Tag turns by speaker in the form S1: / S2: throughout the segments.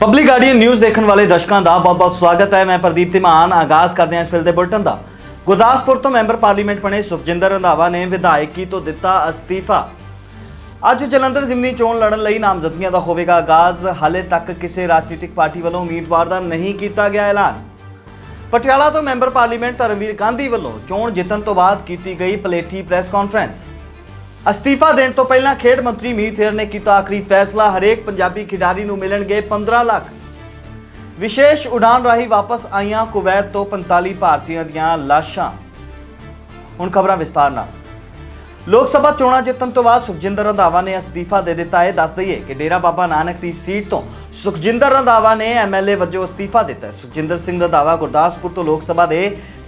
S1: Public guardian news ਦੇਖਣ ਵਾਲੇ ਦਰਸ਼ਕਾਂ ਦਾ ਬਹੁਤ-ਬਹੁਤ ਸਵਾਗਤ ਹੈ। ਮੈਂ ਪ੍ਰਦੀਪ ਧਿਮਾਨ, ਆਗਾਜ਼ ਕਰਦੇ ਹਾਂ ਇਸ ਫਿਲ ਦੇ ਬੁਲਟਨ ਦਾ। ਗੁਰਦਾਸਪੁਰ ਤੋਂ ਮੈਂਬਰ ਪਾਰਲੀਮੈਂਟ ਬਣੇ ਸੁਖਜਿੰਦਰ ਰੰਧਾਵਾ ਨੇ ਵਿਧਾਇਕੀ ਤੋਂ ਦਿੱਤਾ ਅਸਤੀਫਾ। ਅੱਜ ਜਲੰਧਰ ਜ਼ਿਮਨੀ ਚੋਣ ਲੜਨ ਲਈ ਨਾਮਜ਼ਦਗੀਆਂ ਦਾ ਹੋਵੇਗਾ ਆਗਾਜ਼। ਹਾਲੇ ਤੱਕ ਕਿਸੇ ਰਾਜਨੀਤਿਕ ਪਾਰਟੀ ਵੱਲੋਂ ਉਮੀਦਵਾਰ ਦਾ ਨਹੀਂ ਕੀਤਾ ਗਿਆ ਐਲਾਨ। ਪਟਿਆਲਾ ਤੋਂ ਮੈਂਬਰ ਪਾਰਲੀਮੈਂਟ ਧਰਮਵੀਰ ਗਾਂਧੀ ਵੱਲੋਂ ਚੋਣ ਜਿੱਤਣ ਤੋਂ ਬਾਅਦ ਕੀਤੀ ਗਈ ਪਲੇਠੀ ਪ੍ਰੈਸ ਕਾਨਫਰੰਸ। ਅਸਤੀਫਾ ਦੇਣ ਤੋਂ ਪਹਿਲਾਂ ਖੇਡ ਮੰਤਰੀ ਮੀਤ ਹੇਰ ਨੇ ਕੀਤਾ ਆਖਰੀ ਫੈਸਲਾ। ਹਰੇਕ ਪੰਜਾਬੀ ਖਿਡਾਰੀ ਨੂੰ ਮਿਲਣਗੇ 15 ਲੱਖ। ਵਿਸ਼ੇਸ਼ ਉਡਾਨ ਰਾਹੀਂ ਵਾਪਸ ਆਈਆਂ ਕੁਵੈਤ ਤੋਂ 45 ਭਾਰਤੀਆਂ ਦੀਆਂ ਲਾਸ਼ਾਂ। ਹੁਣ ਖਬਰਾਂ ਵਿਸਤਾਰ ਨਾਲ। ਲੋਕ ਸਭਾ ਚੋਣਾਂ ਜਿੱਤਣ ਤੋਂ ਬਾਅਦ ਸੁਖਜਿੰਦਰ ਰੰਧਾਵਾ ਨੇ ਅਸਤੀਫਾ ਦੇ ਦਿੱਤਾ। ਹੈ ਦੱਸ ਦਈਏ ਕਿ ਡੇਰਾ ਬਾਬਾ ਨਾਨਕ ਦੀ ਸੀਟ ਤੋਂ ਸੁਖਜਿੰਦਰ ਰੰਧਾਵਾ ਨੇ ਐਮਐਲਏ ਵਜੋਂ ਅਸਤੀਫਾ ਦਿੱਤਾ ਸੁਖਜਿੰਦਰ ਸਿੰਘ ਰੰਧਾਵਾ ਗੁਰਦਾਸਪੁਰ ਤੋਂ ਲੋਕ ਸਭਾ ਦੇ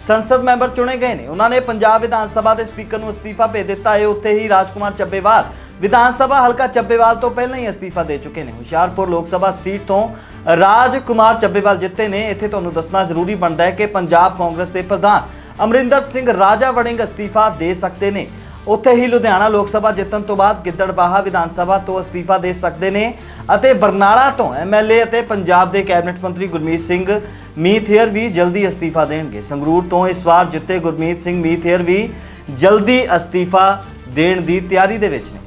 S1: ਸੰਸਦ ਮੈਂਬਰ ਚੁਣੇ ਗਏ ਨੇ। ਉਹਨਾਂ ਨੇ ਪੰਜਾਬ ਵਿਧਾਨ ਸਭਾ ਦੇ ਸਪੀਕਰ ਨੂੰ ਅਸਤੀਫਾ ਭੇਜ ਦਿੱਤਾ। ਹੈ ਉੱਥੇ ਹੀ ਰਾਜਕੁਮਾਰ ਚੱਬੇਵਾਲ ਵਿਧਾਨ ਸਭਾ ਹਲਕਾ ਚੱਬੇਵਾਲ ਤੋਂ ਪਹਿਲਾਂ ਹੀ ਅਸਤੀਫਾ ਦੇ ਚੁੱਕੇ ਨੇ। ਹੁਸ਼ਿਆਰਪੁਰ ਲੋਕ ਸਭਾ ਸੀਟ ਤੋਂ ਰਾਜਕੁਮਾਰ ਚੱਬੇਵਾਲ ਜਿੱਤੇ ਨੇ। ਇੱਥੇ ਤੁਹਾਨੂੰ ਦੱਸਣਾ ਜ਼ਰੂਰੀ ਬਣਦਾ ਹੈ ਕਿ ਪੰਜਾਬ ਕਾਂਗਰਸ ਦੇ ਪ੍ਰਧਾਨ ਅਮਰਿੰਦਰ ਸਿੰਘ ਰਾਜਾ ਵੜਿੰਗ ਅਸਤੀਫਾ ਦੇ ਸਕਦੇ ਨੇ। ਉੱਥੇ ਹੀ ਲੁਧਿਆਣਾ ਲੋਕ ਸਭਾ ਜਿੱਤਣ ਤੋਂ ਬਾਅਦ ਗਿੱਦੜਬਾਹਾ ਵਿਧਾਨ ਸਭਾ ਤੋਂ ਅਸਤੀਫਾ ਦੇ ਸਕਦੇ ਨੇ ਅਤੇ ਬਰਨਾਲਾ ਤੋਂ ਐਮਐਲਏ ਅਤੇ ਪੰਜਾਬ ਦੇ ਕੈਬਨਿਟ ਮੰਤਰੀ ਗੁਰਮੀਤ ਸਿੰਘ ਮੀਥੇਅਰ ਵੀ ਜਲਦੀ ਅਸਤੀਫਾ ਦੇਣਗੇ। ਸੰਗਰੂਰ ਤੋਂ ਇਸ ਵਾਰ ਜਿੱਤੇ ਗੁਰਮੀਤ ਸਿੰਘ ਮੀਥੇਅਰ ਵੀ ਜਲਦੀ ਅਸਤੀਫਾ ਦੇਣ ਦੀ ਤਿਆਰੀ ਦੇ ਵਿੱਚ ਨੇ।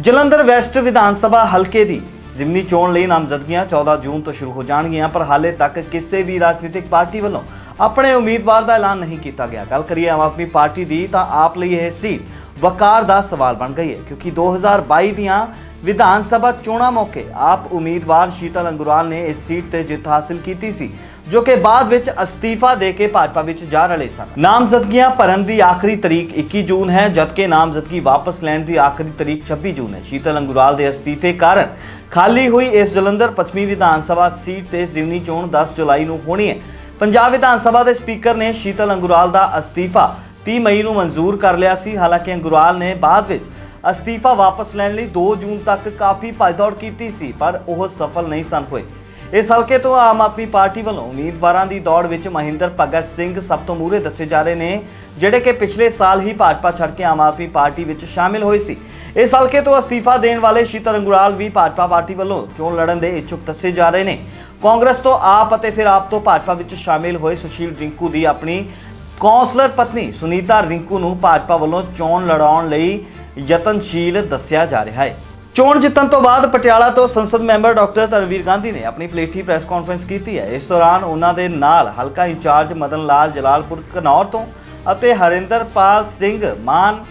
S1: ਜਲੰਧਰ ਵੈਸਟ ਵਿਧਾਨ ਸਭਾ ਹਲਕੇ ਦੀ ਜ਼ਿਮਨੀ ਚੋਣ ਲਈ ਨਾਮਜ਼ਦਗੀਆਂ 14 ਜੂਨ ਤੋਂ ਸ਼ੁਰੂ ਹੋ ਜਾਣਗੀਆਂ, ਪਰ ਹਾਲੇ ਤੱਕ ਕਿਸੇ ਵੀ ਰਾਜਨੀਤਿਕ ਪਾਰਟੀ ਵੱਲੋਂ ਆਪਣੇ ਉਮੀਦਵਾਰ ਦਾ ਐਲਾਨ ਨਹੀਂ ਕੀਤਾ ਗਿਆ। ਗੱਲ ਕਰੀਏ ਆਮ ਆਦਮੀ ਪਾਰਟੀ ਦੀ, ਤਾਂ ਆਪ ਲਈ ਇਹ ਸੀਟ ਵਕਾਰ ਦਾ ਸਵਾਲ ਬਣ ਗਈ ਹੈ, ਕਿਉਂਕਿ 2022 ਦੀਆਂ ਵਿਧਾਨ ਸਭਾ ਚੋਣਾਂ ਮੌਕੇ ਆਪ ਉਮੀਦਵਾਰ ਸ਼ੀਤਲ ਅੰਗੁਰਾਲ ਨੇ ਇਸ ਸੀਟ ਤੇ ਜਿੱਤ ਹਾਸਲ ਕੀਤੀ ਸੀ, ਜੋ ਕਿ ਬਾਅਦ ਵਿੱਚ ਅਸਤੀਫਾ ਦੇ ਕੇ ਭਾਜਪਾ ਵਿੱਚ ਜਾ ਰਲੇ ਸਨ। ਨਾਮਜ਼ਦਗੀਆਂ ਭਰਨ ਦੀ ਆਖਰੀ ਤਰੀਕ 21 ਜੂਨ ਹੈ, ਜਦਕਿ ਨਾਮਜ਼ਦਗੀ ਵਾਪਸ ਲੈਣ ਦੀ ਆਖਰੀ ਤਰੀਕ 26 ਜੂਨ ਹੈ। ਸ਼ੀਤਲ ਅੰਗੁਰਾਲ ਦੇ ਅਸਤੀਫੇ ਕਾਰਨ ਖਾਲੀ ਹੋਈ ਇਸ ਜਲੰਧਰ ਪੱਛਮੀ ਵਿਧਾਨ ਸਭਾ ਸੀਟ ਤੇ ਜ਼ਿਮਨੀ ਚੋਣ 10 ਜੁਲਾਈ ਨੂੰ ਹੋਣੀ ਹੈ। ਪੰਜਾਬ ਵਿਧਾਨ ਸਭਾ ਦੇ ਸਪੀਕਰ ਨੇ ਸ਼ੀਤਲ ਅੰਗੁਰਾਲ ਦਾ ਅਸਤੀਫਾ 30 ਮਈ ਨੂੰ ਮਨਜ਼ੂਰ ਕਰ ਲਿਆ ਸੀ। ਹਾਲਾਂਕਿ ਅੰਗੁਰਾਲ ਨੇ ਬਾਅਦ ਵਿੱਚ ਅਸਤੀਫਾ ਵਾਪਸ ਲੈਣ ਲਈ 2 ਜੂਨ ਤੱਕ ਕਾਫੀ ਭੱਜਦੌੜ ਕੀਤੀ ਸੀ, ਪਰ ਉਹ ਸਫਲ ਨਹੀਂ ਸਨ ਹੋਏ। ਇਸ ਹਲਕੇ ਤੋਂ ਆਮ ਆਦਮੀ ਪਾਰਟੀ ਵੱਲੋਂ ਉਮੀਦਵਾਰਾਂ ਦੀ ਦੌੜ ਵਿੱਚ ਮਹਿੰਦਰ ਭਗਤ ਸਿੰਘ ਸਭ ਤੋਂ ਮੂਹਰੇ ਦੱਸੇ ਜਾ ਰਹੇ ਨੇ, ਜਿਹੜੇ ਕਿ ਪਿਛਲੇ ਸਾਲ ਹੀ ਭਾਜਪਾ ਛੱਡ ਕੇ ਆਮ ਆਦਮੀ ਪਾਰਟੀ ਵਿੱਚ ਸ਼ਾਮਿਲ ਹੋਏ ਸੀ। ਇਸ ਹਲਕੇ ਤੋਂ ਅਸਤੀਫਾ ਦੇਣ ਵਾਲੇ ਸ਼ੀਤਲ ਅੰਗੁਰਾਲ ਵੀ ਭਾਜਪਾ ਪਾਰਟੀ ਵੱਲੋਂ ਚੋਣ ਲੜਨ ਦੇ ਇੱਛੁਕ ਦੱਸੇ ਜਾ ਰਹੇ ਨੇ। ਕਾਂਗਰਸ ਤੋਂ ਆਪ ਅਤੇ ਫਿਰ ਆਪ ਤੋਂ ਭਾਜਪਾ ਵਿੱਚ ਸ਼ਾਮਿਲ ਹੋਏ ਸੁਸ਼ੀਲ ਰਿੰਕੂ ਦੀ ਆਪਣੀ ਕੌਂਸਲਰ ਪਤਨੀ ਸੁਨੀਤਾ ਰਿੰਕੂ ਨੂੰ ਭਾਜਪਾ ਵੱਲੋਂ ਚੋਣ ਲੜਾਉਣ ਲਈ ਯਤਨਸ਼ੀਲ ਦੱਸਿਆ ਜਾ ਰਿਹਾ ਹੈ। ਚੋਣ ਜਿੱਤਣ ਤੋਂ ਬਾਅਦ ਪਟਿਆਲਾ ਤੋਂ ਸੰਸਦ ਮੈਂਬਰ ਡਾਕਟਰ ਤਰਵੀਰ ਗਾਂਧੀ ਨੇ ਆਪਣੀ ਪਲੇਠੀ ਪ੍ਰੈਸ ਕਾਨਫਰੰਸ ਕੀਤੀ ਹੈ। ਇਸ ਦੌਰਾਨ ਉਹਨਾਂ ਦੇ ਨਾਲ ਹਲਕਾ ਇੰਚਾਰਜ ਮਦਨ ਲਾਲ, ਜਲਾਲਪੁਰ ਘਨੌਰ ਤੋਂ ਅਤੇ ਹਰਿੰਦਰਪਾਲ ਸਿੰਘ ਮਾਨ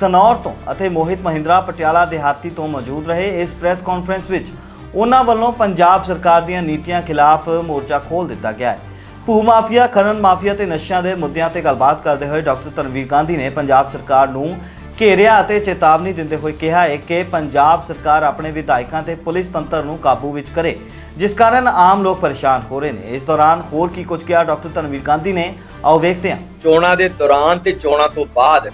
S1: ਸਨੌਰ ਤੋਂ ਅਤੇ ਮੋਹਿਤ ਮਹਿੰਦਰਾ ਪਟਿਆਲਾ ਦਿਹਾਤੀ ਤੋਂ ਮੌਜੂਦ ਰਹੇ। ਇਸ ਪ੍ਰੈਸ ਕਾਨਫਰੰਸ ਵਿੱਚ ਉਹਨਾਂ ਵੱਲੋਂ ਪੰਜਾਬ ਸਰਕਾਰ ਦੀਆਂ ਨੀਤੀਆਂ ਖਿਲਾਫ ਮੋਰਚਾ ਖੋਲ ਦਿੱਤਾ ਗਿਆ ਹੈ। ਭੂ ਮਾਫੀਆ, ਖਨਨ ਮਾਫੀਆ ਤੇ ਨਸ਼ਿਆਂ ਦੇ ਮੁੱਦਿਆਂ ਤੇ ਗੱਲਬਾਤ ਕਰਦੇ ਹੋਏ ਡਾਕਟਰ ਤਨਵੀਰ ਗਾਂਧੀ ਨੇ ਪੰਜਾਬ ਸਰਕਾਰ ਨੂੰ ਘੇਰਿਆ ਅਤੇ ਚੇਤਾਵਨੀ ਦਿੰਦੇ ਹੋਏ ਕਿਹਾ ਹੈ ਕਿ ਪੰਜਾਬ ਸਰਕਾਰ ਆਪਣੇ ਵਿਧਾਇਕਾਂ ਤੇ ਪੁਲਿਸ ਤੰਤਰ ਨੂੰ ਕਾਬੂ ਵਿੱਚ ਕਰੇ, ਜਿਸ ਕਾਰਨ ਆਮ ਲੋਕ ਪਰੇਸ਼ਾਨ ਹੋ ਰਹੇ ਨੇ। ਇਸ ਦੌਰਾਨ ਹੋਰ ਕੀ ਕੁਝ ਕਿਹਾ ਡਾਕਟਰ ਤਨਵੀਰ ਗਾਂਧੀ ਨੇ, ਆਓ ਵੇਖਦੇ ਹਾਂ।
S2: ਚੋਣਾਂ ਦੇ ਦੌਰਾਨ ਤੇ ਚੋਣਾਂ ਤੋਂ ਬਾਅਦ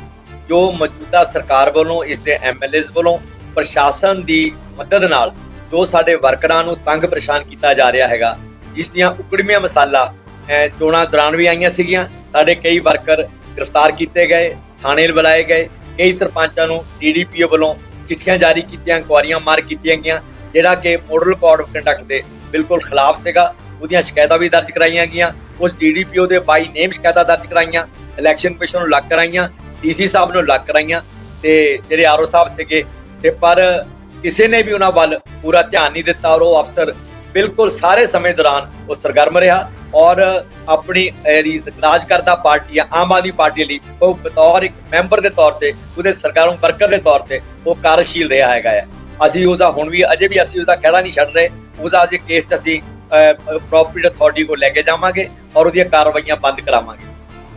S2: ਜੋ ਮੌਜੂਦਾ ਸਰਕਾਰ ਵੱਲੋਂ, ਇਸ ਦੇ ਐਮਐਲਏਜ਼ ਵੱਲੋਂ ਪ੍ਰਸ਼ਾਸਨ ਦੀ ਮਦਦ ਨਾਲ ਜੋ ਸਾਡੇ ਵਰਕਰਾਂ ਨੂੰ ਤੰਗ ਪਰੇਸ਼ਾਨ ਕੀਤਾ ਜਾ ਰਿਹਾ ਹੈਗਾ ਜਿਸ ਦੀਆਂ ਉਕੜਮੀਆਂ ਮਸਾਲਾ ਅਹ, ਚੋਣਾਂ ਦੌਰਾਨ ਵੀ ਆਈਆਂ ਸੀਗੀਆਂ ਸਾਡੇ ਕਈ ਵਰਕਰ ਗ੍ਰਿਫਤਾਰ ਕੀਤੇ ਗਏ ਥਾਣੇ ਬੁਲਾਏ ਗਏ ਕਈ ਸਰਪੰਚਾਂ ਨੂੰ ਡੀਡੀਪੀਓ ਵੱਲੋਂ ਚਿੱਠੀਆਂ ਜਾਰੀ ਕੀਤੀਆਂ ਇਨਕੁਆਰੀਆਂ ਮਾਰ ਕੀਤੀਆਂ ਗਈਆਂ ਜਿਹੜਾ ਕਿ ਮੋਡਲ ਕੋਡ ਆਫ ਕੰਡਕਟ ਦੇ ਬਿਲਕੁਲ ਖਿਲਾਫ ਸੀਗਾ ਉਹਦੀਆਂ ਸ਼ਿਕਾਇਤਾਂ ਵੀ ਦਰਜ ਕਰਾਈਆਂ ਗਈਆਂ ਉਸ ਡੀਡੀਪੀਓ ਦੇ ਬਾਈ ਨੇਮ ਸ਼ਿਕਾਇਤਾਂ ਦਰਜ ਕਰਾਈਆਂ ਇਲੈਕਸ਼ਨ ਕਮਿਸ਼ਨ ਨੂੰ ਲੱਗ ਕਰਾਈਆਂ ਡੀਸੀ ਸਾਹਿਬ ਨੂੰ ਲੱਗ ਕਰਾਈਆਂ ਤੇ ਜਿਹੜੇ ਆਰਓ ਸਾਹਿਬ ਸੀਗੇ ਤੇ ਪਰ ਕਿਸੇ ਨੇ ਵੀ ਉਹਨਾਂ ਵੱਲ ਪੂਰਾ ਧਿਆਨ ਨਹੀਂ ਦਿੱਤਾ ਔਰ ਉਹ ਅਫਸਰ ਬਿਲਕੁਲ ਸਾਰੇ ਸਮੇਂ ਦੌਰਾਨ ਉਹ ਸਰਗਰਮ ਰਿਹਾ ਔਰ ਆਪਣੀ ਜਿਹੜੀ ਰਾਜ ਕਰਦਾ ਪਾਰਟੀ ਆ, ਆਮ ਆਦਮੀ ਪਾਰਟੀ ਲਈ ਉਹ ਬਤੌਰ ਇੱਕ ਮੈਂਬਰ ਦੇ ਤੌਰ ਤੇ, ਉਹਦੇ ਸਰਕਾਰੂ ਵਰਕਰ ਦੇ ਤੌਰ ਤੇ ਉਹ ਕਾਰਜਸ਼ੀਲ ਰਿਹਾ ਹੈਗਾ ਹੈ ਅਸੀਂ ਉਹਦਾ ਹੁਣ ਵੀ, ਅਜੇ ਵੀ ਅਸੀਂ ਉਹਦਾ ਖਹਿੜਾ ਨਹੀਂ ਛੱਡ ਰਹੇ। ਉਹਦਾ ਅਜੇ ਕੇਸ ਅਸੀਂ ਪ੍ਰੋਪਰਟੀ ਅਥਾਰਟੀ ਕੋਲ ਲੈ ਕੇ ਜਾਵਾਂਗੇ ਔਰ ਉਹਦੀਆਂ ਕਾਰਵਾਈਆਂ ਬੰਦ ਕਰਾਵਾਂਗੇ।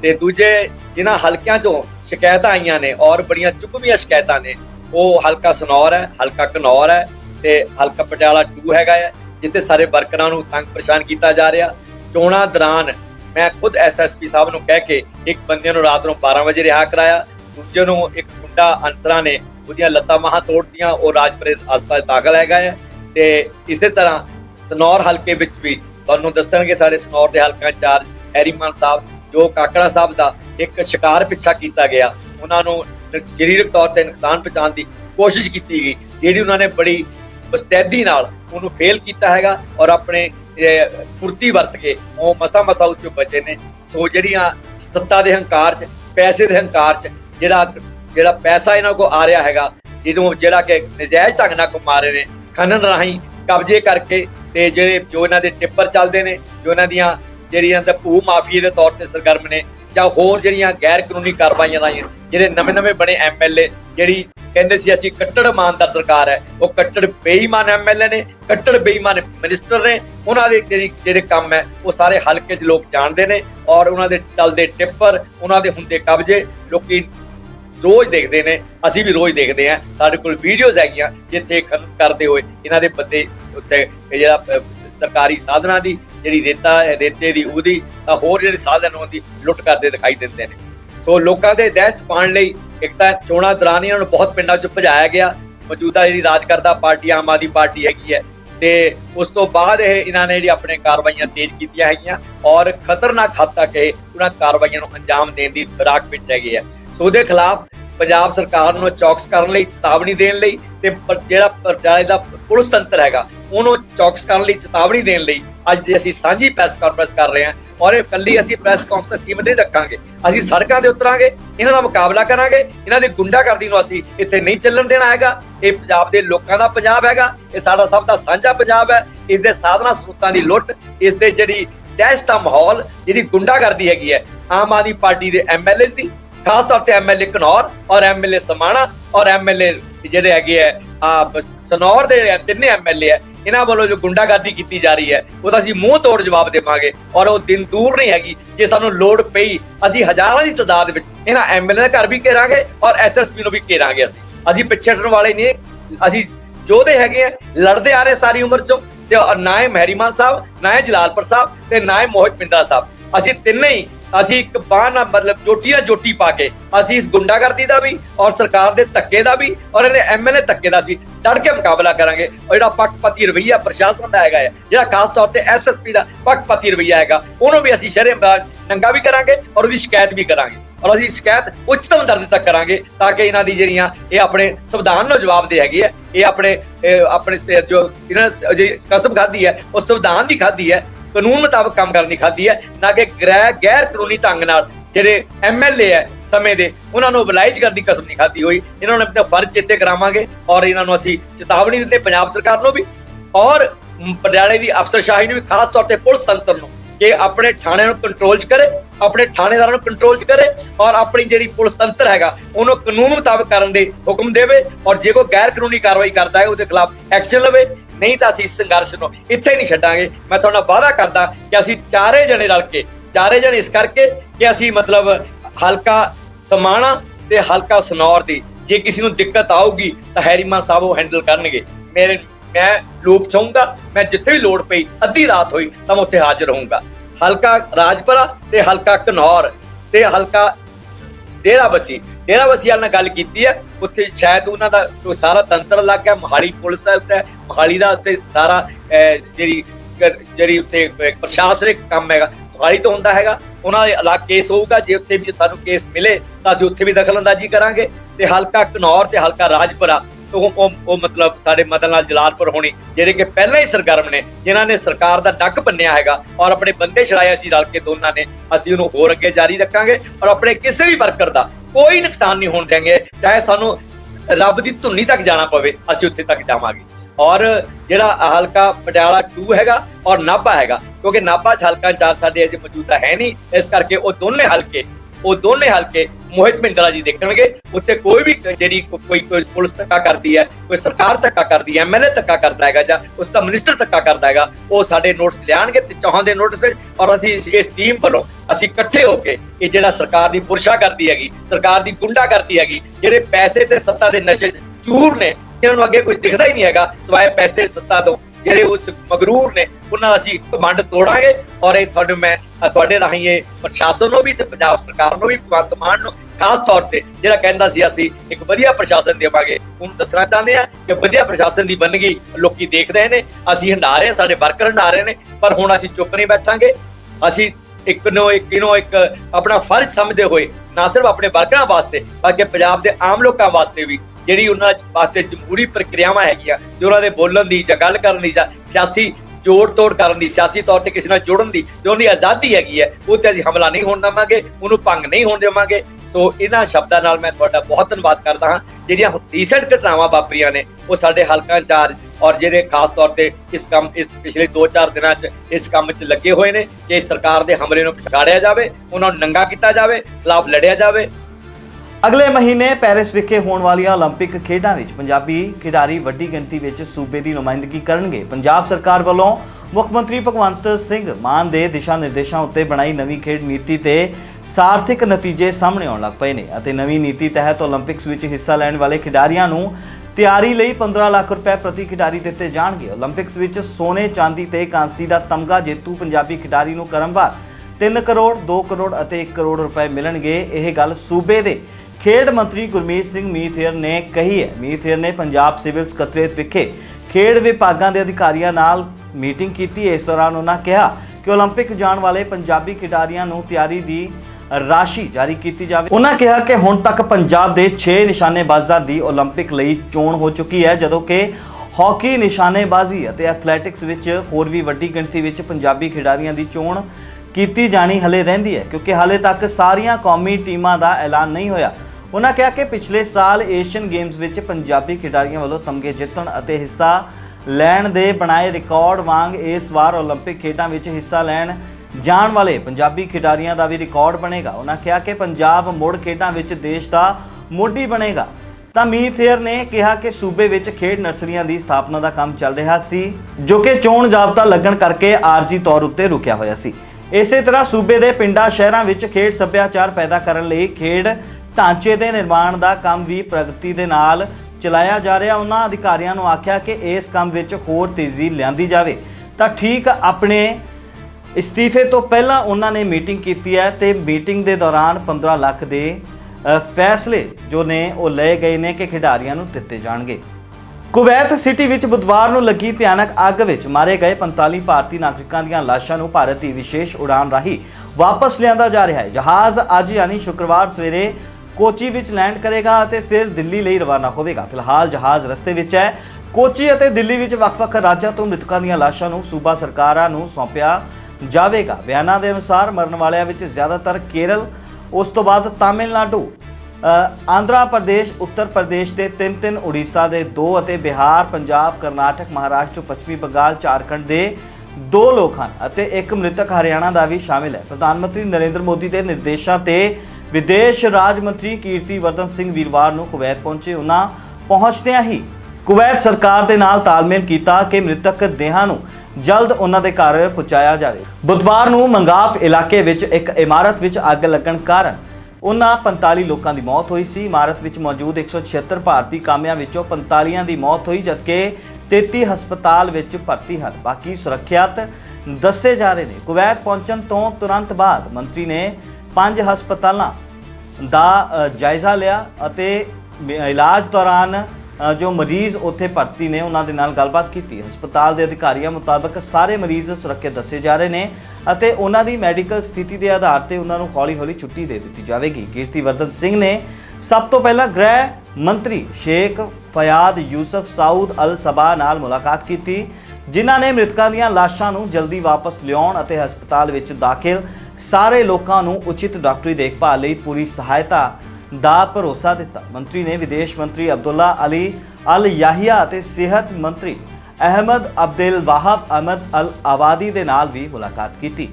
S2: ਤੇ ਦੂਜੇ, ਜਿਨ੍ਹਾਂ ਹਲਕਿਆਂ ਚੋਂ ਸ਼ਿਕਾਇਤਾਂ ਆਈਆਂ ਨੇ ਔਰ ਬੜੀਆਂ ਚੁੱਭਵੀਆਂ ਸ਼ਿਕਾਇਤਾਂ ਨੇ ਉਹ ਹਲਕਾ ਸਨੌਰ ਹੈ, ਹਲਕਾ ਘਨੌਰ ਹੈ ਤੇ ਹਲਕਾ ਪਟਿਆਲਾ 2 ਹੈਗਾ ਹੈ, ਜਿੱਥੇ ਸਾਰੇ ਵਰਕਰਾਂ ਨੂੰ ਤੰਗ ਪਰੇਸ਼ਾਨ ਕੀਤਾ ਜਾ ਰਿਹਾ। ਚੋਣਾਂ ਦੌਰਾਨ ਮੈਂ ਖੁਦ ਐਸਐਸਪੀ ਸਾਹਿਬ ਨੂੰ ਕਹਿ ਕੇ ਇੱਕ ਬੰਦੇ ਨੂੰ ਰਾਤ ਨੂੰ 12 ਵਜੇ ਰਿਹਾ ਕਰਾਇਆ। ਦੂਜੇ ਨੂੰ ਇੱਕ ਗੁੰਡਾ ਅਨਸਰਾਂ ਨੇ ਉਹਦੀਆਂ ਲੱਤਾਂ ਮਾਹਾਂ ਤੋੜਦੀਆਂ ਉਹ ਰਾਜਪੁਰੇ ਹਸਪਤਾਲ ਦਾਖਲ ਹੈਗਾ ਹੈ ਤੇ ਇਸੇ ਤਰ੍ਹਾਂ ਸਨੌਰ ਹਲਕੇ ਵਿੱਚ ਵੀ ਤੁਹਾਨੂੰ ਦੱਸਣਗੇ ਸਾਡੇ ਸਨੌਰ ਦੇ ਹਲਕਾ ਇੰਚਾਰਜ ਹੈਰੀਮਾਨ ਸਾਹਿਬ, ਜੋ ਕਾਕੜਾ ਸਾਹਿਬ ਦਾ ਇੱਕ ਸ਼ਿਕਾਰ ਪਿੱਛਾ ਕੀਤਾ ਗਿਆ। ਉਹਨਾਂ ਨੂੰ ਸਰੀਰਕ ਤੌਰ ਤੇ ਨੁਕਸਾਨ ਪਹੁੰਚਾਉਣ ਦੀ ਕੋਸ਼ਿਸ਼ ਕੀਤੀ ਗਈ, ਜਿਹੜੀ ਉਹਨਾਂ ਨੇ ਬੜੀ ਬਸਤੈਦੀ ਨਾਲ ਉਹਨੂੰ ਫੇਲ ਕੀਤਾ ਹੈਗਾ ਔਰ ਆਪਣੇ ਫੁਰਤੀ ਵਰਤ ਕੇ ਉਹ ਮਸਾ ਮਸਾ ਉੱਚੋਂ ਬਚੇ ਨੇ। ਸੋ ਜਿਹੜੀਆਂ ਸੱਤਾ ਦੇ ਹੰਕਾਰ 'ਚ, ਪੈਸੇ ਦੇ ਹੰਕਾਰ 'ਚ ਜਿਹੜਾ ਜਿਹੜਾ ਪੈਸਾ ਇਹਨਾਂ ਕੋ ਆ ਰਿਹਾ ਹੈਗਾ, ਜਿਹਨੂੰ ਜਿਹੜਾ ਕਿ ਨਜਾਇਜ਼ ਢੰਗ ਨਾਲ ਕਮਾ ਰਹੇ ਨੇ, ਖਨਨ ਰਾਹੀਂ ਕਬਜ਼ੇ ਕਰਕੇ ਤੇ ਜਿਹੜੇ ਜੋ ਇਹਨਾਂ ਦੇ ਟਿੱਪਰ ਚੱਲਦੇ ਨੇ, ਜੋ ਇਹਨਾਂ ਦੀਆਂ ਜਿਹੜੀਆਂ ਤੇ ਭੂ ਮਾਫੀਏ ਦੇ ਤੌਰ ਤੇ ਸਰਗਰਮ ਨੇ ਜਾਂ ਹੋਰ ਜਿਹੜੀਆਂ ਗੈਰ ਕਾਨੂੰਨੀ ਕਾਰਵਾਈਆਂ ਰਾਹੀਂ ਜਿਹੜੇ ਨਵੇਂ-ਨਵੇਂ ਬਣੇ ਐਮਐਲਏ ਜਿਹੜੀ ਕਹਿੰਦੇ ਸੀ ਅਸੀਂ ਕੱਟੜ ਇਮਾਨਦਾਰ ਸਰਕਾਰ ਹੈ, ਉਹ ਕੱਟੜ ਬੇਈਮਾਨ ਐਮਐਲਏ ਨੇ, ਕੱਟੜ ਬੇਈਮਾਨ ਮਿਨਿਸਟਰ ਨੇ, ਉਹਨਾਂ ਦੇ ਜਿਹੜੀ ਜਿਹੜੇ ਕੰਮ ਹੈ, ਉਹ ਸਾਰੇ ਹਲਕੇ 'ਚ ਲੋਕ ਜਾਣਦੇ ਨੇ ਔਰ ਉਹਨਾਂ ਦੇ ਚੱਲਦੇ ਟਿੱਪਰ, ਉਹਨਾਂ ਦੇ ਹੁੰਦੇ ਕਬਜ਼ੇ, ਲੋਕੀ ਰੋਜ਼ ਦੇਖਦੇ ਨੇ, ਅਸੀਂ ਵੀ ਰੋਜ਼ ਦੇਖਦੇ ਆ ਸਾਡੇ ਕੋਲ ਵੀਡੀਓਜ਼ ਹੈਗੀਆਂ, ਜਿੱਥੇ ਕਰਦੇ ਹੋਏ ਇਹਨਾਂ ਦੇ ਬੰਦੇ ਉੱਤੇ ਜਿਹੜਾ ਸਰਕਾਰੀ ਸਾਧਨਾਂ ਦੀ ਜਿਹੜੀ ਰੇਤਾ ਰੇਤੇ ਦੀ ਉਹਦੀ, ਤਾਂ ਹੋਰ ਜਿਹੜੇ ਸਾਧਨ ਉਹਦੀ ਲੁੱਟ ਕਰਦੇ ਦਿਖਾਈ ਦਿੰਦੇ ਨੇ। ਸੋ ਲੋਕਾਂ ਦੇ ਦਹਿ 'ਚ ਲਈ ਇੱਕ ਤਾਂ ਚੋਣਾਂ ਦੌਰਾਨ ਇਹਨਾਂ ਨੂੰ ਬਹੁਤ ਪਿੰਡਾਂ 'ਚ ਭਜਾਇਆ ਗਿਆ। ਮੌਜੂਦਾ ਜਿਹੜੀ ਰਾਜ ਕਰਦਾ ਪਾਰਟੀ, ਆਮ ਆਦਮੀ ਪਾਰਟੀ ਹੈਗੀ ਹੈ ਤੇ ਉਸ ਤੋਂ ਬਾਅਦ ਇਹ ਇਹਨਾਂ ਨੇ ਜਿਹੜੀ ਆਪਣੇ ਕਾਰਵਾਈਆਂ ਤੇਜ਼ ਕੀਤੀਆਂ ਹੈਗੀਆਂ ਔਰ ਖਤਰਨਾਕ ਹੱਦ ਤੱਕ ਇਹ ਉਹਨਾਂ ਕਾਰਵਾਈਆਂ ਨੂੰ ਅੰਜਾਮ ਦੇਣ ਦੀ ਫਿਰਾਕ ਵਿੱਚ ਹੈਗੇ ਆ ਸੋ ਉਹਦੇ ਖਿਲਾਫ ਪੰਜਾਬ ਸਰਕਾਰ ਨੂੰ ਚੌਕਸ ਕਰਨ ਲਈ, ਚੇਤਾਵਨੀ ਦੇਣ ਲਈ ਤੇ ਪ- ਜਿਹੜਾ ਪੁਲਿਸ ਤੰਤਰ ਹੈਗਾ ਉਹਨੂੰ ਚੌਕਸ ਕਰਨ ਲਈ ਚੇਤਾਵਨੀ ਦੇਣ ਲਈ ਅੱਜ ਅਸੀਂ ਸਾਂਝੀ ਪ੍ਰੈਸ ਕਾਨਫਰੰਸ ਕਰ ਰਹੇ ਹਾਂ ਔਰ ਇਹ ਕੱਲੀ ਅਸੀਂ ਪ੍ਰੈਸ ਕਾਨਫਰੰਸ ਸੀਮਤ ਨਹੀਂ ਰੱਖਾਂਗੇ, ਅਸੀਂ ਸੜਕਾਂ ਤੇ ਉਤਰਾਂਗੇ, ਇਹਨਾਂ ਦਾ ਮੁਕਾਬਲਾ ਕਰਾਂਗੇ, ਇਹਨਾਂ ਦੀ ਗੁੰਡਾਗਰਦੀ ਨੂੰ ਅਸੀਂ ਇੱਥੇ ਨਹੀਂ ਚੱਲਣ ਦੇਣਾ ਹੈਗਾ, ਇਹ ਪੰਜਾਬ ਦੇ ਲੋਕਾਂ ਦਾ ਪੰਜਾਬ ਹੈਗਾ, ਇਹ ਸਾਡਾ ਸਭ ਦਾ ਸਾਂਝਾ ਪੰਜਾਬ ਹੈ ਇਸ ਦੇ ਸਾਧਨਾ ਸਰੋਤਾਂ ਦੀ ਲੁੱਟ, ਇਸ ਦੇ ਜਿਹੜੀ ਦਹਿਸ਼ਤ ਦਾ ਮਾਹੌਲ, ਜਿਹੜੀ ਗੁੰਡਾਗਰਦੀ ਹੈਗੀ ਹੈ, ਆਮ ਆਦਮੀ ਪਾਰਟੀ ਦੇ ਐਮਐਲਏ ਦੀ ਖਾਸ ਤੌਰ ਤੇ ਐਮਐਲਏ ਘਨੌਰ ਔਰ ਐਮਐਲਏ ਸਮਾਣਾ ਔਰ ਐਮਐਲਏ ਜਿਹੜੇ ਹੈਗੇ ਆ ਆ ਸਨੌਰ ਦੇ ਤਿੰਨੇ ਐਮਐਲਏ ਆ, ਇਹਨਾਂ ਵੱਲੋਂ ਜੋ ਗੁੰਡਾਗਰਦੀ ਕੀਤੀ ਜਾ ਰਹੀ ਹੈ, ਉਹਦਾ ਅਸੀਂ ਮੂੰਹ ਤੋੜ ਜਵਾਬ ਦੇਵਾਂਗੇ ਔਰ ਉਹ ਦਿਨ ਦੂਰ ਨਹੀਂ ਹੈਗੀ, ਜੇ ਸਾਨੂੰ ਲੋੜ ਪਈ, ਅਸੀਂ ਹਜ਼ਾਰਾਂ ਦੀ ਤਾਦਾਦ ਵਿੱਚ ਇਹਨਾਂ ਐਮਐਲਏ ਦੇ ਘਰ ਵੀ ਘੇਰਾਂਗੇ ਔਰ ਐਸਐਸਪੀ ਨੂੰ ਵੀ ਘੇਰਾਂਗੇ ਅਸੀਂ। ਅਸੀਂ ਪਿੱਛੇ ਹਟਣ ਵਾਲੇ ਨਹੀਂ ਅਸੀਂ ਜੋਧੇ ਹੈਗੇ ਆ, ਲੜਦੇ ਆ ਰਹੇ ਸਾਰੀ ਉਮਰ ਚੋਂ, ਤੇ ਨਾ ਹੈ ਮਹਿਰੀਮਾਨ ਸਾਹਿਬ, ਨਾ ਹੈ ਜਲਾਲਪੁਰ ਸਾਹਿਬ, ਤੇ ਨਾ ਹੈ ਮੋਹਿਤ ਪਿੰਦਰਾ ਸਾਹਿਬ। ਅਸੀਂ ਤਿੰਨੇ ਹੀ ਅਸੀਂ ਇੱਕ ਬਾਹ ਨਾਲ ਮਤਲਬ ਜੋਟੀਆ ਜੋਟੀ ਪਾ ਕੇ ਅਸੀਂ ਇਸ ਗੁੰਡਾਗਰਦੀ ਦਾ ਵੀ ਔਰ ਸਰਕਾਰ ਦੇ ਧੱਕੇ ਦਾ ਵੀ ਔਰ ਇਹਦੇ ਐਮਐਲਏ ਧੱਕੇ ਦਾ ਸੀ ਚੜ ਕੇ ਮੁਕਾਬਲਾ ਕਰਾਂਗੇ। ਔਰ ਜਿਹੜਾ ਪੱਖਪਤੀ ਰਵਈਆ ਪ੍ਰਸ਼ਾਸਨ ਦਾ ਹੈਗਾ ਹੈ, ਜਿਹੜਾ ਖਾਸ ਤੌਰ ਤੇ ਐਸਐਸਪੀ ਦਾ ਪੱਖਪਤੀ ਰਵਈਆ ਹੈਗਾ, ਉਹਨੂੰ ਵੀ ਅਸੀਂ ਸ਼ਹਿਰੇ ਨੰਗਾ ਵੀ ਕਰਾਂਗੇ ਔਰ ਉਹਦੀ ਸ਼ਿਕਾਇਤ ਵੀ ਕਰਾਂਗੇ। ਔਰ ਅਸੀਂ ਸ਼ਿਕਾਇਤ ਉੱਚਤਮ ਦਰਜੇ ਤੱਕ ਕਰਾਂਗੇ ਤਾਂ ਕਿ ਇਹਨਾਂ ਦੀ ਜਿਹੜੀਆਂ ਇਹ ਆਪਣੇ ਸੰਵਿਧਾਨ ਨੂੰ ਜਵਾਬ ਦੇ ਹੈਗੀ ਹੈ, ਇਹ ਆਪਣੇ ਆਪਣੇ ਜੋ ਇਹਨਾਂ ਕਸਮ ਖਾਧੀ ਹੈ, ਉਹ ਸੰਵਿਧਾਨ ਦੀ ਖਾਧੀ ਹੈ ਕਾਨੂੰਨ ਮੁਤਾਬਕ ਕੰਮ ਕਰਨ ਦੀ ਖਾਧੀ ਹੈ, ਨਾ ਕਿ ਗ੍ਰਹਿ, ਗੈਰ ਕਾਨੂੰਨੀ ਢੰਗ ਨਾਲ ਜਿਹੜੇ ਐਮਐਲਏ ਹੈ ਸਮੇਂ ਦੇ, ਉਹਨਾਂ ਨੂੰ ਬਲਾਈਜ ਕਰਨ ਦੀ ਕਸਮ ਨਹੀਂ ਖਾਧੀ ਹੋਈ। ਇਹਨਾਂ ਨੂੰ ਆਪਣੇ ਫਰਜ਼ ਚੇਤੇ ਕਰਾਵਾਂਗੇ ਔਰ ਇਹਨਾਂ ਨੂੰ ਅਸੀਂ ਚੇਤਾਵਨੀ ਦਿੰਦੇ ਪੰਜਾਬ ਸਰਕਾਰ ਨੂੰ ਵੀ। ਔਰ ਪਟਿਆਲੇ ਦੀ ਅਫਸਰਸ਼ਾਹੀ ਨੂੰ ਵੀ ਖਾਸ ਤੌਰ ਤੇ ਪੁਲਿਸ ਤੰਤਰ ਨੂੰ ਕਿ ਆਪਣੇ ਥਾਣਿਆਂ ਨੂੰ ਕੰਟਰੋਲ 'ਚ ਕਰੇ, ਆਪਣੇ ਥਾਣੇਦਾਰਾਂ ਨੂੰ ਕੰਟਰੋਲ 'ਚ ਕਰੇ ਔਰ ਆਪਣੀ ਜਿਹੜੀ ਪੁਲਿਸ ਤੰਤਰ ਹੈਗਾ, ਉਹਨੂੰ ਕਾਨੂੰਨ ਮੁਤਾਬਕ ਕਰਨ ਦੇ ਹੁਕਮ ਦੇਵੇ ਔਰ ਜੇ ਕੋਈ ਗੈਰ ਕਾਨੂੰਨੀ ਕਾਰਵਾਈ ਕਰਦਾ ਹੈ, ਉਹਦੇ ਖਿਲਾਫ ਐਕਸ਼ਨ ਲਵੇ। ਨਹੀਂ ਤਾਂ ਅਸੀਂ ਇਸ ਸੰਘਰਸ਼ ਨੂੰ ਇੱਥੇ ਨਹੀਂ ਛੱਡਾਂਗੇ। ਮੈਂ ਤੁਹਾਡਾ ਵਾਅਦਾ ਕਰਦਾ ਕਿ ਅਸੀਂ ਚਾਰੇ ਜਣੇ ਰਲ ਕੇ, ਚਾਰੇ ਜਣੇ ਇਸ ਕਰਕੇ ਕਿ ਅਸੀਂ ਮਤਲਬ ਹਲਕਾ ਸਮਾਣਾ ਤੇ ਹਲਕਾ ਸਨੌਰ ਦੀ, ਜੇ ਕਿਸੇ ਨੂੰ ਦਿੱਕਤ ਆਊਗੀ ਤਾਂ ਹੈਰੀਮਨ ਸਾਹਿਬ ਉਹ ਹੈਂਡਲ ਕਰਨਗੇ। ਮੇਰੇ ਮੈਂ ਲੋਕ ਚਾਹੂੰਗਾ ਮੈਂ ਜਿੱਥੇ ਵੀ ਲੋੜ ਪਈ, ਅੱਧੀ ਰਾਤ ਹੋਈ ਤਾਂ ਮੈਂ ਉੱਥੇ ਹਾਜ਼ਰ ਰਹੂੰਗਾ ਹਲਕਾ ਰਾਜਪੁਰਾ ਤੇ ਹਲਕਾ ਘਨੌਰ ਤੇ ਹਲਕਾ ਡੇਰਾ ਬਸੀ। ਡੇਰਾ ਬਸੀ ਨਾਲ ਗੱਲ ਕੀਤੀ ਹੈ ਉੱਥੇ ਸ਼ਾਇਦ ਉਹਨਾਂ ਦਾ ਸਾਰਾ ਤੰਤਰ ਲੱਗ ਗਿਆ ਮੋਹਾਲੀ ਪੁਲਿਸ ਦਾ ਉੱਤੇ ਮੋਹਾਲੀ ਦਾ ਉੱਤੇ ਸਾਰਾ ਅਹ, ਜਿਹੜੀ ਜਿਹੜੀ ਉੱਥੇ ਪ੍ਰਸ਼ਾਸਨਿਕ ਕੰਮ ਹੈਗਾ ਮੋਹਾਲੀ ਤੋਂ ਹੁੰਦਾ ਹੈਗਾ ਉਹਨਾਂ ਦੇ ਅਲੱਗ ਕੇਸ ਹੋਊਗਾ ਜੇ ਉੱਥੇ ਵੀ ਸਾਨੂੰ ਕੇਸ ਮਿਲੇ ਤਾਂ ਅਸੀਂ ਉੱਥੇ ਵੀ ਦਖਲ ਅੰਦਾਜ਼ੀ ਕਰਾਂਗੇ ਤੇ ਹਲਕਾ ਘਨੌਰ ਤੇ ਹਲਕਾ ਰਾਜਪੁਰਾ ਉਹ ਉਹ ਮਤਲਬ ਸਾਡੇ ਮਦਨ ਲਾਲ ਜਲਾਲਪੁਰ ਹੋਣੀ, ਜਿਹੜੇ ਕਿ ਪਹਿਲਾਂ ਹੀ ਸਰਗਰਮ ਨੇ, ਜਿਨ੍ਹਾਂ ਨੇ ਸਰਕਾਰ ਦਾ ਡੱਕ ਬੰਨਿਆ ਹੈਗਾ ਔਰ ਆਪਣੇ ਬੰਦੇ ਛੜਾਏ ਸੀ ਰਲ ਕੇ ਦੋਨਾਂ ਨੇ, ਅਸੀਂ ਉਹਨੂੰ ਹੋਰ ਅੱਗੇ ਜਾਰੀ ਰੱਖਾਂਗੇ ਔਰ ਆਪਣੇ ਕਿਸੇ ਵੀ ਵਰਕਰ ਦਾ ਕੋਈ ਨੁਕਸਾਨ ਨਹੀਂ ਹੋਣ ਦੇਵਾਂਗੇ ਚਾਹੇ ਸਾਨੂੰ ਰੱਬ ਦੀ ਧੁੰਨੀ ਤੱਕ ਜਾਣਾ ਪਵੇ, ਅਸੀਂ ਉੱਥੇ ਤੱਕ ਜਾਵਾਂਗੇ। ਔਰ ਜਿਹੜਾ ਹਲਕਾ ਪਟਿਆਲਾ 2 ਹੈਗਾ ਔਰ ਨਾਭਾ ਹੈਗਾ, ਕਿਉਂਕਿ ਨਾਭਾ ਹਲਕਾ ਚਾਰ ਸਾਡੇ ਅਜੇ ਮੌਜੂਦਾ ਹੈ ਨਹੀਂ, ਇਸ ਕਰਕੇ ਉਹ ਦੋਨੇ ਹਲਕੇ ਉਹ ਦੋਨੇ ਹਲਕੇ ਮੋਹਿਤ ਮਿੰਦਰਾ ਜੀ ਦੇਖਣਗੇ। ਉੱਥੇ ਕੋਈ ਵੀ ਜਿਹੜੀ ਕੋਈ ਕੋਈ ਪੁਲਿਸ ਧੱਕਾ ਕਰਦੀ ਹੈ, ਕੋਈ ਸਰਕਾਰ ਧੱਕਾ ਕਰਦੀ ਹੈ ਐਮਐਲਏ ਧੱਕਾ ਕਰਦਾ ਹੈਗਾ ਜਾਂ ਉਸ ਦਾ ਮਿਨਿਸਟਰ ਧੱਕਾ ਕਰਦਾ ਹੈਗਾ, ਉਹ ਸਾਡੇ ਨੋਟਿਸ ਲਿਆਣਗੇ ਤੇ ਚੌਹਾਂ ਦੇ ਨੋਟਿਸ ਵਿੱਚ ਔਰ ਅਸੀਂ ਇਸ- ਟੀਮ ਵੱਲੋਂ ਅਸੀਂ ਇਕੱਠੇ ਹੋ ਕੇ ਇਹ ਜਿਹੜਾ ਸਰਕਾਰ ਦੀ ਪੁਰਸ਼ਾ ਕਰਦੀ ਹੈਗੀ, ਸਰਕਾਰ ਦੀ ਗੁੰਡਾ ਕਰਦੀ ਹੈਗੀ, ਜਿਹੜੇ ਪੈਸੇ ਤੇ ਸੱਤਾ ਦੇ ਨਸ਼ੇ ਚੂਰ ਨੇ, ਇਹਨਾਂ ਨੂੰ ਅੱਗੇ ਕੋਈ ਦਿਖਦਾ ਹੀ ਨਹੀਂ ਹੈਗਾ, ਸਿਵਾਏ ਪੈਸੇ ਸੱਤਾ ਤੋਂ ਜਿਹੜੇ ਉਸ ਮਗਰੂਰ ਨੇ, ਉਹਨਾਂ ਦਾ ਅਸੀਂ ਕਮੰਡ ਤੋੜਾਂਗੇ ਔਰ ਇਹ ਤੁਹਾਨੂੰ ਮੈਂ ਤੁਹਾਡੇ ਰਾਹੀਂ ਇਹ ਪ੍ਰਸ਼ਾਸਨ ਨੂੰ ਵੀ ਤੇ ਪੰਜਾਬ ਸਰਕਾਰ ਨੂੰ ਵੀ, ਭਗਵੰਤ ਮਾਨ ਨੂੰ ਖਾਸ ਤੌਰ ਤੇ ਜਿਹੜਾ ਕਹਿੰਦਾ ਸੀ ਅਸੀਂ ਇੱਕ ਵਧੀਆ ਪ੍ਰਸ਼ਾਸਨ ਦੇਵਾਂਗੇ ਹੁਣ ਦੱਸਣਾ ਚਾਹੁੰਦੇ ਆ ਕਿ ਵਧੀਆ ਪ੍ਰਸ਼ਾਸਨ ਦੀ ਬੰਦਗੀ ਲੋਕੀ ਦੇਖ ਰਹੇ ਨੇ, ਅਸੀਂ ਹੰਡਾ ਰਹੇ ਹਾਂ, ਸਾਡੇ ਵਰਕਰ ਹੰਡਾ ਰਹੇ ਨੇ, ਪਰ ਹੁਣ ਅਸੀਂ ਚੁੱਪ ਨਹੀਂ ਬੈਠਾਂਗੇ, ਅਸੀਂ ਇੱਕ ਨੂੰ ਇੱਕ ਨੂੰ ਇੱਕ ਆਪਣਾ ਫਰਜ਼ ਸਮਝਦੇ ਹੋਏ ਨਾ ਸਿਰਫ ਆਪਣੇ ਵਰਕਰਾਂ ਵਾਸਤੇ, ਬਲਕਿ ਪੰਜਾਬ ਦੇ ਆਮ ਲੋਕਾਂ ਵਾਸਤੇ ਵੀ, ਜਿਹੜੀ ਉਹਨਾਂ ਵਾਸਤੇ ਜਮਹੂਰੀ ਪ੍ਰਕਿਰਿਆਵਾਂ ਹੈਗੀਆਂ, ਜੋ ਉਹਨਾਂ ਦੇ ਬੋਲਣ ਦੀ ਜਾਂ ਗੱਲ ਕਰਨ ਦੀ ਜਾਂ ਸਿਆਸੀ ਜੋੜ ਤੋੜ ਕਰਨ ਦੀ, ਸਿਆਸੀ ਤੌਰ ਤੇ ਕਿਸੇ ਨਾਲ ਜੁੜਨ ਦੀ, ਜੋ ਉਹਦੀ ਆਜ਼ਾਦੀ ਹੈਗੀ ਹੈ, ਉਹ ਤੇ ਅਸੀਂ ਹਮਲਾ ਨਹੀਂ ਹੋਣ ਦੇਵਾਂਗੇ, ਉਹਨੂੰ ਭੰਗ ਨਹੀਂ ਹੋਣ ਦੇਵਾਂਗੇ। ਸੋ ਇਹਨਾਂ ਸ਼ਬਦਾਂ ਨਾਲ ਮੈਂ ਤੁਹਾਡਾ ਬਹੁਤ ਧੰਨਵਾਦ ਕਰਦਾ ਹਾਂ। ਜਿਹੜੀਆਂ ਰੀਸੈਂਟ ਘਟਨਾਵਾਂ ਵਾਪਰੀਆਂ ਨੇ, ਉਹ ਸਾਡੇ ਹਲਕਾ ਇੰਚਾਰਜ ਔਰ ਜਿਹੜੇ ਖਾਸ ਤੌਰ ਤੇ ਇਸ ਕੰਮ, ਇਸ ਪਿਛਲੇ 2-4 ਦਿਨਾਂ 'ਚ ਇਸ ਕੰਮ 'ਚ ਲੱਗੇ ਹੋਏ ਨੇ, ਕਿ ਸਰਕਾਰ ਦੇ ਹਮਲੇ ਨੂੰ ਖਗਾੜਿਆ ਜਾਵੇ, ਉਹਨਾਂ ਨੂੰ ਨੰਗਾ ਕੀਤਾ ਜਾਵੇ, ਖਿਲਾਫ ਲੜਿਆ ਜਾਵੇ।
S1: ਅਗਲੇ ਮਹੀਨੇ ਪੈਰਿਸ ਵਿਖੇ ਹੋਣ ਵਾਲੀਆਂ 올림픽 ਖੇਡਾਂ ਵਿੱਚ ਪੰਜਾਬੀ ਖਿਡਾਰੀ ਵੱਡੀ ਗਿਣਤੀ ਵਿੱਚ ਸੂਬੇ ਦੀ ਨੁਮਾਇੰਦਗੀ ਕਰਨਗੇ। ਪੰਜਾਬ ਸਰਕਾਰ ਵੱਲੋਂ ਮੁੱਖ ਮੰਤਰੀ ਭਗਵੰਤ ਸਿੰਘ ਮਾਨ ਦੇ ਦਿਸ਼ਾ ਨਿਰਦੇਸ਼ਾਂ ਉੱਤੇ ਬਣਾਈ ਨਵੀਂ ਖੇਡ ਨੀਤੀ ਤੇ ਸਾਰਥਿਕ ਨਤੀਜੇ ਸਾਹਮਣੇ ਆਉਣ ਲੱਗ ਪਏ ਨੇ ਅਤੇ ਨਵੀਂ ਨੀਤੀ ਤਹਿਤ 올림픽ਸ ਵਿੱਚ ਹਿੱਸਾ ਲੈਣ ਵਾਲੇ ਖਿਡਾਰੀਆਂ ਨੂੰ ਤਿਆਰੀ ਲਈ 15 ਲੱਖ ਰੁਪਏ ਪ੍ਰਤੀ ਖਿਡਾਰੀ ਦਿੱਤੇ ਜਾਣਗੇ। 올림픽ਸ ਵਿੱਚ ਸੋਨੇ, ਚਾਂਦੀ ਤੇ ਕਾਂਸੀ ਦਾ ਤਮਗਾ ਜੇਤੂ ਪੰਜਾਬੀ ਖਿਡਾਰੀ ਨੂੰ ਕਰਮਵਾਰ 3 ਕਰੋੜ 2 ਕਰੋੜ ਅਤੇ 1 ਕਰੋੜ ਰੁਪਏ ਮਿਲਣਗੇ। ਇਹ ਗੱਲ ਸੂਬੇ ਦੇ ਖੇਡ ਮੰਤਰੀ ਗੁਰਮੀਤ ਸਿੰਘ ਮੀਥੇਰ ਨੇ ਕਹੀ ਹੈ ਮੀਥੇਰ ਨੇ ਪੰਜਾਬ ਸਿਵਲ ਸਕੱਤਰੇਤ ਵਿਖੇ ਖੇਡ ਵਿਭਾਗਾਂ ਦੇ ਅਧਿਕਾਰੀਆਂ ਨਾਲ ਮੀਟਿੰਗ ਕੀਤੀ ਇਸ ਦੌਰਾਨ ਉਹਨਾਂ ਕਿਹਾ ਕਿ 올림픽 ਜਾਣ ਵਾਲੇ ਪੰਜਾਬੀ ਖਿਡਾਰੀਆਂ ਨੂੰ ਤਿਆਰੀ ਦੀ ਰਾਸ਼ੀ ਜਾਰੀ ਕੀਤੀ ਜਾਵੇ ਉਹਨਾਂ ਕਿਹਾ ਕਿ ਹੁਣ ਤੱਕ ਪੰਜਾਬ ਦੇ 6 ਨਿਸ਼ਾਨੇਬਾਜ਼ਾਂ ਦੀ 올림픽 ਲਈ ਚੋਣ ਹੋ ਚੁੱਕੀ ਹੈ ਜਦੋਂ ਕਿ ਹਾਕੀ ਨਿਸ਼ਾਨੇਬਾਜ਼ੀ ਅਤੇ ਐਥਲੈਟਿਕਸ ਵਿੱਚ ਹੋਰ ਵੀ ਵੱਡੀ ਗਿਣਤੀ ਵਿੱਚ ਪੰਜਾਬੀ ਖਿਡਾਰੀਆਂ ਦੀ ਚੋਣ ਕੀਤੀ ਜਾਣੀ ਹਲੇ ਰਹਿੰਦੀ ਹੈ ਕਿਉਂਕਿ ਹਾਲੇ ਤੱਕ ਸਾਰੀਆਂ ਕੌਮੀ ਟੀਮਾਂ ਦਾ ਐਲਾਨ ਨਹੀਂ ਹੋਇਆ ਉਹਨਾਂ ਕਿਹਾ ਕਿ ਪਿਛਲੇ ਸਾਲ ਏਸ਼ੀਅਨ ਗੇਮਸ ਵਿੱਚ ਪੰਜਾਬੀ ਖਿਡਾਰੀਆਂ ਵੱਲੋਂ ਤਮਗੇ ਜਿੱਤਣ ਅਤੇ ਹਿੱਸਾ ਲੈਣ ਦੇ ਬਣਾਏ ਰਿਕਾਰਡ ਵਾਂਗ ਇਸ ਵਾਰ 올림픽 ਖੇਡਾਂ ਵਿੱਚ ਹਿੱਸਾ ਲੈਣ ਜਾਣ ਵਾਲੇ ਪੰਜਾਬੀ ਖਿਡਾਰੀਆਂ ਦਾ ਵੀ ਰਿਕਾਰਡ ਬਣੇਗਾ ਉਹਨਾਂ ਕਿਹਾ ਕਿ ਪੰਜਾਬ ਮੁੜ ਖੇਡਾਂ ਵਿੱਚ ਦੇਸ਼ ਦਾ ਮੋਢੀ ਬਣੇਗਾ ਤਾਂ ਮੀਥੇਰ ਨੇ ਕਿਹਾ ਕਿ ਸੂਬੇ ਵਿੱਚ ਖੇਡ ਨਰਸਰੀਆਂ ਦੀ ਸਥਾਪਨਾ ਦਾ ਕੰਮ ਚੱਲ ਰਿਹਾ ਸੀ ਜੋ ਕਿ ਚੋਣ ਜਾਬਤਾ ਲੱਗਣ ਕਰਕੇ ਆਰਜੀ ਤੌਰ ਉੱਤੇ ਰੁਕਿਆ ਹੋਇਆ ਸੀ ਇਸੇ ਤਰ੍ਹਾਂ ਸੂਬੇ ਦੇ ਪਿੰਡਾਂ ਸ਼ਹਿਰਾਂ ਵਿੱਚ ਖੇਡ ਸੱਭਿਆਚਾਰ ਪੈਦਾ ਕਰਨ ਲਈ ਖੇਡ ਢਾਂਚੇ ਦੇ ਨਿਰਮਾਣ ਦਾ ਕੰਮ ਵੀ ਪ੍ਰਗਤੀ ਦੇ ਨਾਲ ਚਲਾਇਆ ਜਾ ਰਿਹਾ। ਉਹਨਾਂ ਅਧਿਕਾਰੀਆਂ ਨੂੰ ਆਖਿਆ ਕਿ ਇਸ ਕੰਮ ਵਿੱਚ ਹੋਰ ਤੇਜ਼ੀ ਲਿਆਂਦੀ ਜਾਵੇ। ਤਾਂ ਠੀਕ ਆਪਣੇ ਇਸਤੀਫੇ ਤੋਂ ਪਹਿਲਾਂ ਉਹਨਾਂ ਨੇ ਮੀਟਿੰਗ ਕੀਤੀ ਹੈ ਤੇ ਮੀਟਿੰਗ ਦੇ ਦੌਰਾਨ 15 ਲੱਖ ਦੇ ਫੈਸਲੇ ਜੋ ਨੇ ਉਹ ਲਏ ਗਏ ਨੇ ਕਿ ਖਿਡਾਰੀਆਂ ਨੂੰ ਦਿੱਤੇ ਜਾਣਗੇ। ਕੁਵੈਤ ਸਿਟੀ ਵਿੱਚ ਬੁੱਧਵਾਰ ਨੂੰ ਲੱਗੀ ਭਿਆਨਕ ਅੱਗ ਵਿੱਚ ਮਾਰੇ ਗਏ 45 ਭਾਰਤੀ ਨਾਗਰਿਕਾਂ ਦੀਆਂ ਲਾਸ਼ਾਂ ਨੂੰ ਭਾਰਤ ਦੀ ਵਿਸ਼ੇਸ਼ ਉਡਾਨ ਰਾਹੀਂ ਵਾਪਸ ਲਿਆਂਦਾ ਜਾ ਰਿਹਾ ਹੈ। ਜਹਾਜ਼ ਅੱਜ ਯਾਨੀ ਸ਼ੁੱਕਰਵਾਰ ਸਵੇਰੇ ਕੋਚੀ ਵਿੱਚ ਲੈਂਡ ਕਰੇਗਾ ਅਤੇ ਫਿਰ ਦਿੱਲੀ ਲਈ ਰਵਾਨਾ ਹੋਵੇਗਾ। ਫਿਲਹਾਲ ਜਹਾਜ਼ ਰਸਤੇ ਵਿੱਚ ਹੈ। ਕੋਚੀ ਅਤੇ ਦਿੱਲੀ ਵਿੱਚ ਵੱਖ-ਵੱਖ ਰਾਜਾਂ ਤੋਂ ਮ੍ਰਿਤਕਾਂ ਦੀਆਂ ਲਾਸ਼ਾਂ ਨੂੰ ਸੂਬਾ ਸਰਕਾਰਾਂ ਨੂੰ ਸੌਂਪਿਆ ਜਾਵੇਗਾ। ਬਿਆਨਾਂ ਦੇ ਅਨੁਸਾਰ ਮਰਨ ਵਾਲਿਆਂ ਵਿੱਚ ਜ਼ਿਆਦਾਤਰ ਕੇਰਲ, ਉਸ ਤੋਂ ਬਾਅਦ ਤਾਮਿਲਨਾਡੂ ਆਂਧਰਾ ਪ੍ਰਦੇਸ਼, ਉੱਤਰ ਪ੍ਰਦੇਸ਼ ਦੇ ਤਿੰਨ ਤਿੰਨ, ਉੜੀਸਾ ਦੇ ਦੋ ਅਤੇ ਬਿਹਾਰ, ਪੰਜਾਬ, ਕਰਨਾਟਕ, ਮਹਾਰਾਸ਼ਟਰ, ਪੱਛਮੀ ਬੰਗਾਲ, ਝਾਰਖੰਡ ਦੇ ਦੋ ਲੋਕ ਹਨ ਅਤੇ ਇੱਕ ਮ੍ਰਿਤਕ ਹਰਿਆਣਾ ਦਾ ਵੀ ਸ਼ਾਮਿਲ ਹੈ। ਪ੍ਰਧਾਨ ਮੰਤਰੀ ਨਰਿੰਦਰ ਮੋਦੀ ਦੇ ਨਿਰਦੇਸ਼ਾਂ ਤੇ ਵਿਦੇਸ਼ ਰਾਜ ਮੰਤਰੀ ਕੀਰਤੀ ਵਰਧਨ ਸਿੰਘ ਵੀਰਵਾਰ ਨੂੰ ਕੁਵੈਤ ਪਹੁੰਚੇ। ਉਹਨਾਂ ਪਹੁੰਚਦਿਆਂ ਹੀ ਕੁਵੈਤ ਸਰਕਾਰ ਦੇ ਨਾਲ ਤਾਲਮੇਲ ਕੀਤਾ ਕਿ ਮ੍ਰਿਤਕ ਦੇਹਾਂ ਨੂੰ ਜਲਦ ਉਹਨਾਂ ਦੇ ਘਰ ਪਹੁੰਚਾਇਆ ਜਾਵੇ। ਬੁੱਧਵਾਰ ਨੂੰ ਮੰਗਾਫ ਇਲਾਕੇ ਵਿੱਚ ਇੱਕ ਇਮਾਰਤ ਵਿੱਚ ਅੱਗ ਲੱਗਣ ਕਾਰਨ ਉਹਨਾਂ 45 ਲੋਕਾਂ ਦੀ ਮੌਤ ਹੋਈ ਸੀ। ਇਮਾਰਤ ਵਿੱਚ ਮੌਜੂਦ 176 ਭਾਰਤੀ ਕਾਮਿਆਂ ਵਿੱਚੋਂ 45 ਦੀ ਮੌਤ ਹੋਈ, ਜਦਕਿ 33 ਹਸਪਤਾਲ ਵਿੱਚ ਭਰਤੀ ਹਨ। ਬਾਕੀ ਸੁਰੱਖਿਅਤ ਦੱਸੇ ਜਾ ਰਹੇ ਨੇ। ਕੁਵੈਤ ਪਹੁੰਚਣ ਤੋਂ ਤੁਰੰਤ ਬਾਅਦ ਮੰਤਰੀ ਨੇ ਪੰਜ ਹਸਪਤਾਲਾਂ ਦਾ ਜਾਇਜ਼ਾ ਲਿਆ ਅਤੇ ਇਲਾਜ ਦੌਰਾਨ ਜੋ ਮਰੀਜ਼ ਉੱਥੇ ਭਰਤੀ ਨੇ, ਉਹਨਾਂ ਦੇ ਨਾਲ ਗੱਲਬਾਤ ਕੀਤੀ। ਹਸਪਤਾਲ ਦੇ ਅਧਿਕਾਰੀਆਂ ਮੁਤਾਬਕ ਸਾਰੇ ਮਰੀਜ਼ ਸੁਰੱਖਿਅਤ ਦੱਸੇ ਜਾ ਰਹੇ ਨੇ ਅਤੇ ਉਹਨਾਂ ਦੀ ਮੈਡੀਕਲ ਸਥਿਤੀ ਦੇ ਆਧਾਰ ਤੇ ਉਹਨਾਂ ਨੂੰ ਹੌਲੀ-ਹੌਲੀ ਛੁੱਟੀ ਦੇ ਦਿੱਤੀ ਜਾਵੇਗੀ। ਕੀਰਤੀਵਰਧਨ ਸਿੰਘ ਨੇ ਸਭ ਤੋਂ ਪਹਿਲਾਂ ਗ੍ਰਹਿ ਮੰਤਰੀ Sheikh Fahad Yousef Saud Al Sabah ਨਾਲ ਮੁਲਾਕਾਤ ਕੀਤੀ, ਜਿਨ੍ਹਾਂ ਨੇ ਮ੍ਰਿਤਕਾਂ ਦੀਆਂ ਲਾਸ਼ਾਂ ਨੂੰ ਜਲਦੀ ਵਾਪਸ ਲਿਆਉਣ ਅਤੇ ਹਸਪਤਾਲ ਵਿੱਚ ਦਾਖਲ ਸਾਰੇ ਲੋਕਾਂ ਨੂੰ ਉਚਿਤ ਡਾਕਟਰੀ ਦੇਖਭਾਲ ਲਈ ਪੂਰੀ ਸਹਾਇਤਾ ਦਾ ਭਰੋਸਾ ਦਿੱਤਾ। ਮੰਤਰੀ ਨੇ ਵਿਦੇਸ਼ ਮੰਤਰੀ ਅਬਦੁੱਲਾ ਅਲੀ ਅਲ ਯਾਹੀਆ ਅਤੇ ਸਿਹਤ ਮੰਤਰੀ ਅਹਿਮਦ ਅਬਦੁਲ ਵਾਹਬ ਅਹਿਮਦ ਅਲ ਆਵਾਦੀ ਦੇ ਨਾਲ ਵੀ ਮੁਲਾਕਾਤ ਕੀਤੀ।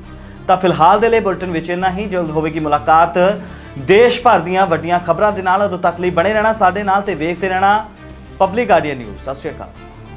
S1: ਤਾਂ ਫਿਲਹਾਲ ਦੇ ਲਈ ਬੁਲਟਨ ਵਿੱਚ ਇੰਨਾ ਹੀ। ਜਲਦ ਹੋਵੇਗੀ ਮੁਲਾਕਾਤ। ਦੇਸ਼ ਭਰ ਦੀਆਂ ਵੱਡੀਆਂ ਖਬਰਾਂ ਦੇ ਨਾਲ ਉਦੋਂ ਤੱਕ ਲਈ ਬਣੇ ਰਹਿਣਾ ਸਾਡੇ ਨਾਲ ਤੇ ਵੇਖਦੇ ਰਹਿਣਾ ਪਬਲਿਕ ਗਾਰਡੀਅਨ ਨਿਊਜ਼ ਸਤਿ ਸ਼੍ਰੀ ਅਕਾਲ।